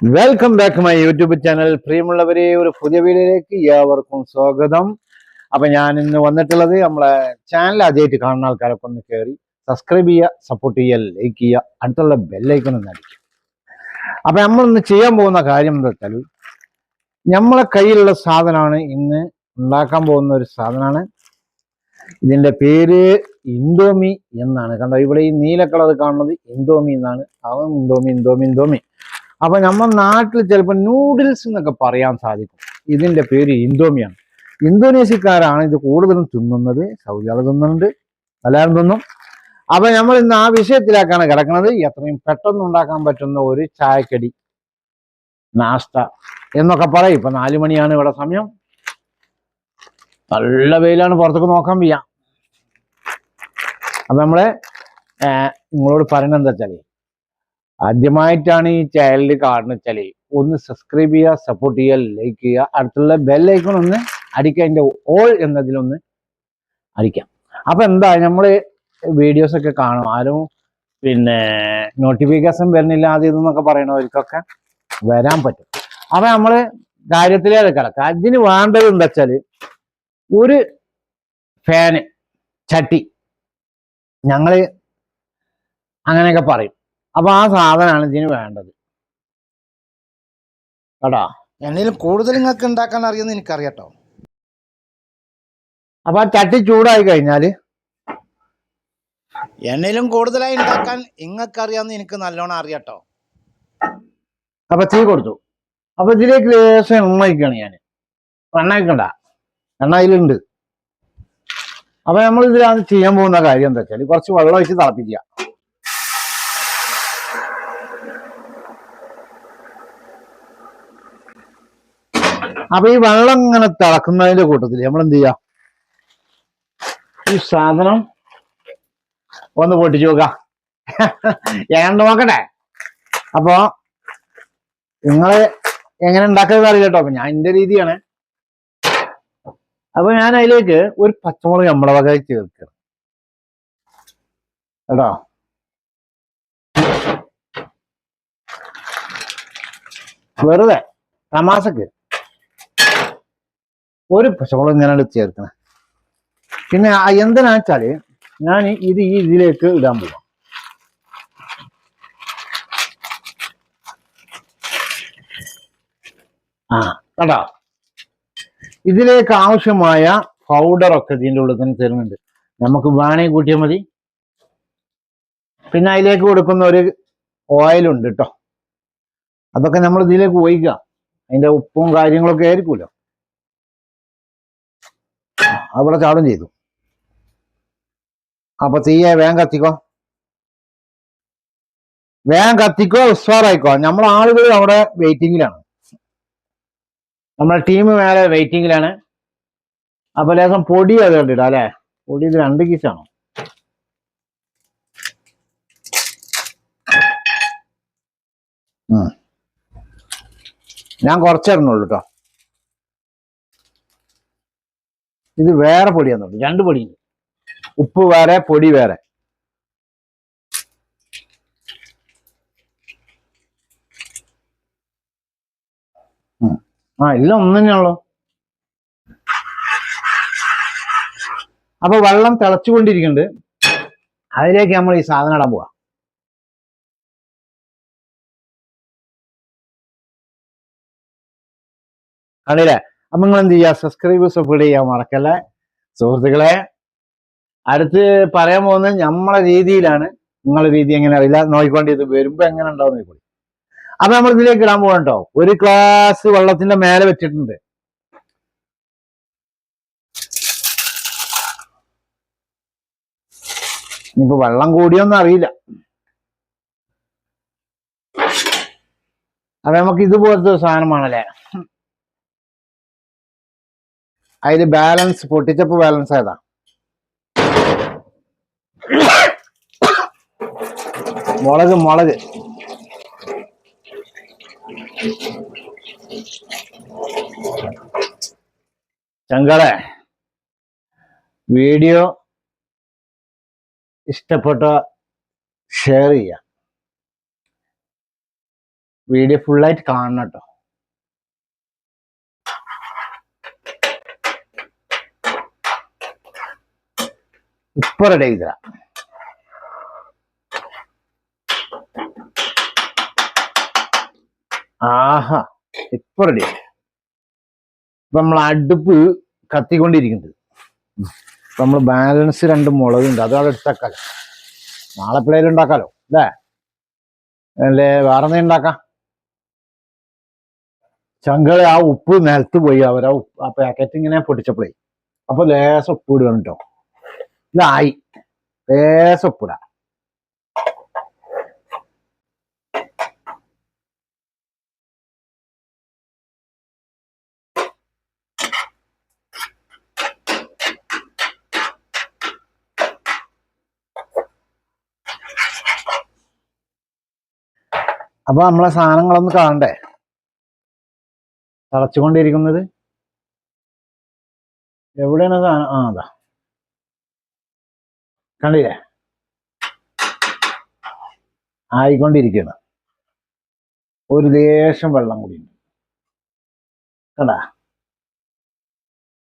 Welcome back my YouTube channel പ്രിയമുള്ളവരെ ഒരു പുതിയ വീഡിയോയിലേക്ക് ഏവർക്കും സ്വാഗതം. അപ്പൊ ഞാൻ ഇന്ന് വന്നിട്ടുള്ളത് നമ്മളെ ചാനൽ ആദ്യമായിട്ട് കാണുന്ന ആൾക്കാരൊക്കെ ഒന്ന് കയറി സബ്സ്ക്രൈബ് ചെയ്യുക സപ്പോർട്ട് ചെയ്യുക ലൈക്ക് ചെയ്യുക അടുത്തുള്ള ബെല്ലൈക്കൺ ഒന്ന് അടിക്കുക. അപ്പൊ നമ്മൾ ഇന്ന് ചെയ്യാൻ പോകുന്ന കാര്യം എന്താ വെച്ചാൽ നമ്മളെ കയ്യിലുള്ള സാധനമാണ് ഇന്ന് ഉണ്ടാക്കാൻ പോകുന്ന ഒരു സാധനമാണ്. ഇതിന്റെ പേര് ഇൻഡോമി എന്നാണ്. കണ്ടോ ഇവിടെ ഈ നീല കളർ കാണുന്നത് ഇൻഡോമി എന്നാണ്. അവൻ ഇൻഡോമി ഇൻഡോമി ഇൻഡോമി. അപ്പൊ നമ്മൾ നാട്ടിൽ ചിലപ്പോൾ നൂഡിൽസ് എന്നൊക്കെ പറയാൻ സാധിക്കും. ഇതിന്റെ പേര് ഇന്തോമിയാണ് ഇന്തോനേഷ്യക്കാരാണ് ഇത് കൂടുതലും തിന്നുന്നത് സൗദികൾ തിന്നുന്നുണ്ട് എല്ലാവരും തിന്നും. അപ്പൊ നമ്മൾ ഇന്ന് ആ വിഷയത്തിലേക്കാണ് കിടക്കുന്നത്. എത്രയും പെട്ടെന്ന് ഉണ്ടാക്കാൻ പറ്റുന്ന ഒരു ചായക്കടി നാസ്ത എന്നൊക്കെ പറയും. ഇപ്പൊ നാലു മണിയാണ് ഇവിടെ സമയം. നല്ല വെയിലാണ് പുറത്തേക്ക് നോക്കാൻ വയ്യ. അപ്പൊ നമ്മളെ നിങ്ങളോട് പറയുന്നത് എന്താ വെച്ചാൽ ആദ്യമായിട്ടാണ് ഈ ചാനൽ വെച്ചാൽ ഒന്ന് സബ്സ്ക്രൈബ് ചെയ്യുക സപ്പോർട്ട് ചെയ്യുക ലൈക്ക് ചെയ്യുക. അടുത്തുള്ള ബെല്ലൈക്കൺ ഒന്ന് അടിക്കുക. അതിന്റെ ഓൾ എന്നതിലൊന്ന് അടിക്കാം അപ്പൊ എന്താ നമ്മൾ വീഡിയോസ് ഒക്കെ കാണും. ആരും പിന്നെ നോട്ടിഫിക്കേഷൻ വരുന്നില്ല അത് ഇതെന്നൊക്കെ പറയണവർക്കൊക്കെ വരാൻ പറ്റും. അപ്പൊ നമ്മൾ കാര്യത്തിലേക്ക് കിടക്കുക അതിന് വേണ്ടത് എന്താ വെച്ചാൽ ഒരു ഫാന് ചട്ടി. ഞങ്ങൾ അങ്ങനെയൊക്കെ പറയും. അപ്പൊ ആ സാധനമാണ് ഇതിന് വേണ്ടത്. കേട്ടോ? എണ്ണയിൽ കൂടുതൽ നിങ്ങൾക്ക് ഉണ്ടാക്കാൻ അറിയുമെന്ന് എനിക്കറിയാട്ടോ. അപ്പൊ ആ ചട്ടി ചൂടായി കഴിഞ്ഞാൽ? എണ്ണയിലും കൂടുതലായി ഉണ്ടാക്കാൻ നിങ്ങൾക്ക് അറിയാമെന്ന് എനിക്ക് നല്ലോണം അറിയാട്ടോ. അപ്പൊ തീ കൊടുത്തു. അപ്പൊ ഇതിലേക്ക് ലേശം എണ്ണ ഞാൻ എണ്ണ വയ്ക്കണ്ട എണ്ണ അതിലുണ്ട്. അപ്പൊ നമ്മൾ ഇതിലാണ് ചെയ്യാൻ പോകുന്ന കാര്യം എന്താ വെച്ചാൽ കുറച്ച് വെള്ളം ഒഴിച്ച് തിളപ്പിക്കുക. അപ്പൊ ഈ വെള്ളം ഇങ്ങനെ തിളക്കുന്നതിന്റെ കൂട്ടത്തിൽ നമ്മൾ എന്ത് ചെയ്യാം ഈ സാധനം ഒന്ന് പൊട്ടിച്ചു നോക്കാം. ഞാൻ നോക്കട്ടെ. അപ്പോ നിങ്ങൾ എങ്ങനെ ഉണ്ടാക്കുന്നത് അറിയില്ല കേട്ടോ. അപ്പൊ ഞാൻ എന്റെ രീതിയാണ്. അപ്പൊ ഞാൻ അതിലേക്ക് ഒരു പച്ചമുളക് നമ്മളെ വക ചേർക്കണം കേട്ടോ? വെറുതെ തമാസക്ക് ഒരു പച്ചമുളക് ഇങ്ങനെ ചേർക്കണേ. പിന്നെ എന്തിനാ വെച്ചാൽ ഞാൻ ഇത് ഈ ഇതിലേക്ക് ഇടാൻ പോവാം. ആ കേട്ടാ ഇതിലേക്ക് ആവശ്യമായ പൗഡർ ഒക്കെ ഇതിന്റെ ഉള്ളിൽ തന്നെ തരുന്നുണ്ട്. നമുക്ക് വേണേ കൂട്ടിയാൽ മതി. പിന്നെ അതിലേക്ക് കൊടുക്കുന്ന ഒരു ഓയിലുണ്ട് കേട്ടോ അതൊക്കെ നമ്മൾ ഇതിലേക്ക് ഒഴിക്കുക. അതിന്റെ ഉപ്പും കാര്യങ്ങളൊക്കെ ആയിരിക്കുമല്ലോ. അവിടെ ചാടും ചെയ്തു. അപ്പൊ തീയെ വേഗം കത്തിക്കോ. വേഗം കത്തിക്കോ ഉസ്വാറായിക്കോ. നമ്മൾ ആളുകൾ അവിടെ വെയിറ്റിംഗിലാണ് നമ്മളെ ടീം മേലെ വെയിറ്റിംഗിലാണ് അപ്പൊ ലേശം പൊടി അത് കണ്ടിടാം അല്ലെ? പൊടി ഇത് രണ്ട് കീസാണോ ഞാൻ കുറച്ചിടണുള്ളൂ കേട്ടോ ഇത് വേറെ പൊടിയാന്ന് പറഞ്ഞു. രണ്ട് പൊടി ഉപ്പ് വേറെ പൊടി വേറെ. ആ ഇല്ല ഒന്നു തന്നെയാണല്ലോ അപ്പൊ വെള്ളം തിളച്ചുകൊണ്ടിരിക്കുന്നുണ്ട്. അതിലേക്ക് നമ്മൾ ഈ സാധനം ഇടാൻ പോവാ. കണ്ടില്ലേ? അപ്പൊ നിങ്ങൾ എന്ത് ചെയ്യുക സബ്സ്ക്രൈബ് സപ്പോർട്ട് ചെയ്യാൻ മറക്കല്ലേ? സുഹൃത്തുക്കളെ അടുത്ത് പറയാൻ പോകുന്നത് നമ്മളെ രീതിയിലാണ്. നിങ്ങളെ രീതി എങ്ങനെ അറിയില്ല. നോക്കിക്കൊണ്ട് ഇത് വരുമ്പോ എങ്ങനെ ഉണ്ടാവും നോക്കിക്കോളി. അപ്പൊ നമ്മൾ ഇതിലേക്ക് ഇടാൻ പോകണ്ടോ ഒരു ഗ്ലാസ് വെള്ളത്തിന്റെ മേലെ വെച്ചിട്ടുണ്ട്. ഇനിയിപ്പോ വെള്ളം കൂടിയൊന്നും അറിയില്ല. അപ്പൊ നമുക്ക് ഇതുപോലത്തെ സാധനമാണല്ലേ അതിൽ ബാലൻസ് പൊട്ടിച്ചപ്പ് ബാലൻസ് ഏതാ മുളക് മുളക്. ചങ്കളെ വീഡിയോ ഇഷ്ടപ്പെട്ട ഷെയർ ചെയ്യാം. വീഡിയോ ഫുള്ളായിട്ട് കാണണം കേട്ടോ ഇപ്പൊ റെഡി ചെയ്തരാ ആഹാ ഇപ്പൊ റെഡി ഇപ്പൊ നമ്മൾ അടുപ്പ് കത്തിക്കൊണ്ടിരിക്കുന്നുണ്ട്. നമ്മൾ ബാലൻസ് രണ്ട് മുളകുണ്ട് അത് അവിടെ എടുത്താക്കാലോ നാളെ പിള്ളേർ ഉണ്ടാക്കാലോ അല്ലേ? അല്ലേ വേറെ എന്തെങ്കിലും ഉണ്ടാക്കാം? ചങ്കളെ ആ ഉപ്പ് നിലത്ത് പോയി. അവർ ആ പാക്കറ്റ് ഇങ്ങനെ പൊട്ടിച്ചപ്പോഴേ. അപ്പൊ ലേശം ഉപ്പ് ഇടുകയാണ് കേട്ടോ ഇതായി. ലേശം ഉപ്പിടാ അപ്പൊ നമ്മളെ സാധനങ്ങളൊന്ന് കാണണ്ടേ? തിളച്ചുകൊണ്ടിരിക്കുന്നത്. എവിടെയാണ് സാധനം? ആ അതാ. കണ്ടില്ലേ? ആയിക്കൊണ്ടിരിക്കുകയാണ്. ഒരു ദേശം വെള്ളം കൂടിയുണ്ട്. കണ്ടാ?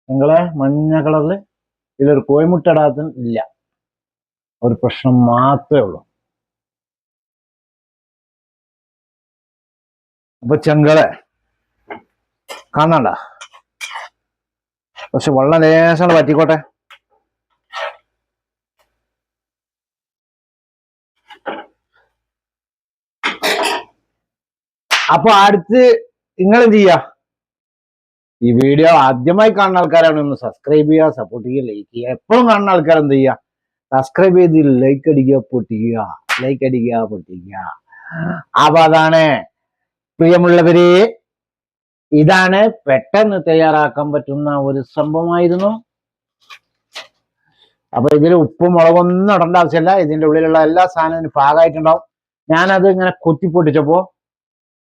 നിങ്ങളെ മഞ്ഞ കളറിൽ ഇതിലൊരു കോയമുട്ടടാത്ത ഇല്ല. ഒരു പ്രശ്നം മാത്രമേ ഉള്ളൂ. അപ്പൊ ചെങ്കളെ കാണണ്ട പക്ഷെ വെള്ളം ലേശം പറ്റിക്കോട്ടെ അപ്പൊ അടുത്ത് നിങ്ങൾ എന്ത് ചെയ്യാ? ഈ വീഡിയോ ആദ്യമായി കാണുന്ന ആൾക്കാരാണ് ഒന്ന് സബ്സ്ക്രൈബ് ചെയ്യുക സപ്പോർട്ട് ചെയ്യുക ലൈക്ക് ചെയ്യുക. എപ്പോഴും കാണുന്ന ആൾക്കാർ എന്ത് ചെയ്യുക സബ്സ്ക്രൈബ് ചെയ്ത് ലൈക്ക് അടിക്കുക പൊട്ടിക്കുക. ലൈക്ക് അടിക്കുക പൊട്ടിക്കുക. അപ്പൊ അതാണ് പ്രിയമുള്ളവരെ ഇതാണ് പെട്ടെന്ന് തയ്യാറാക്കാൻ പറ്റുന്ന ഒരു സംഭവമായിരുന്നു. അപ്പൊ ഇതിൽ ഉപ്പും മുളകൊന്നും ഇടേണ്ട ആവശ്യമില്ല. ഇതിന്റെ ഉള്ളിലുള്ള എല്ലാ സാധനവും പാകമായിട്ടുണ്ടാവും. ഞാനത് ഇങ്ങനെ കുത്തി പൊട്ടിച്ചപ്പോ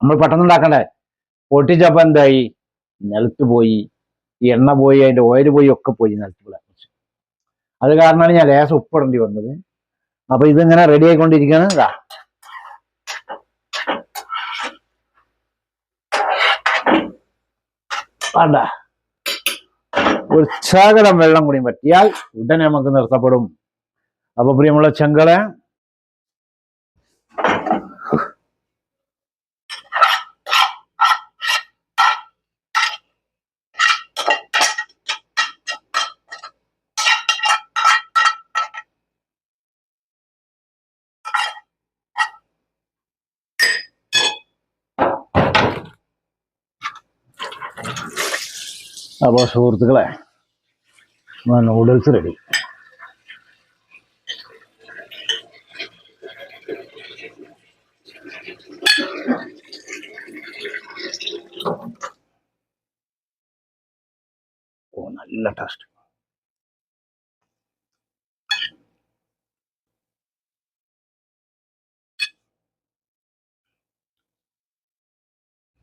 നമ്മൾ പെട്ടെന്ന് ഉണ്ടാക്കണ്ടേ? പൊട്ടിച്ചപ്പോ എന്തായി? നിലത്ത് പോയി. എണ്ണ പോയി അതിന്റെ ഓയിൽ പോയി ഒക്കെ പോയി നിലത്ത് അത് കാരണമാണ് ഞാൻ ലേസം ഉപ്പിടേണ്ടി വന്നത്. അപ്പൊ ഇതിങ്ങനെ റെഡി ആയിക്കൊണ്ടിരിക്കുകയാണ്. ഇതാ വേണ്ട ഒരു ശകലം വെള്ളം കൂടി പറ്റിയാൽ ഉടനെ നമുക്ക് നിർത്തപ്പെടും. അപ്പൊ പ്രിയമുള്ള ചെങ്കളെ അപ്പോൾ സുഹൃത്തുക്കളെ നൂഡിൽസ് റെഡി ഓ നല്ല ടേസ്റ്റ്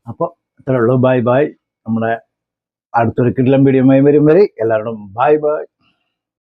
അപ്പോൾ ഇത്രേ ഉള്ളൂ. ബൈ ബൈ നമ്മുടെ അടുത്തൊരു കിടിലം വീഡിയോയുമായി വരും വരെ എല്ലാവരോടും ബൈ ബൈ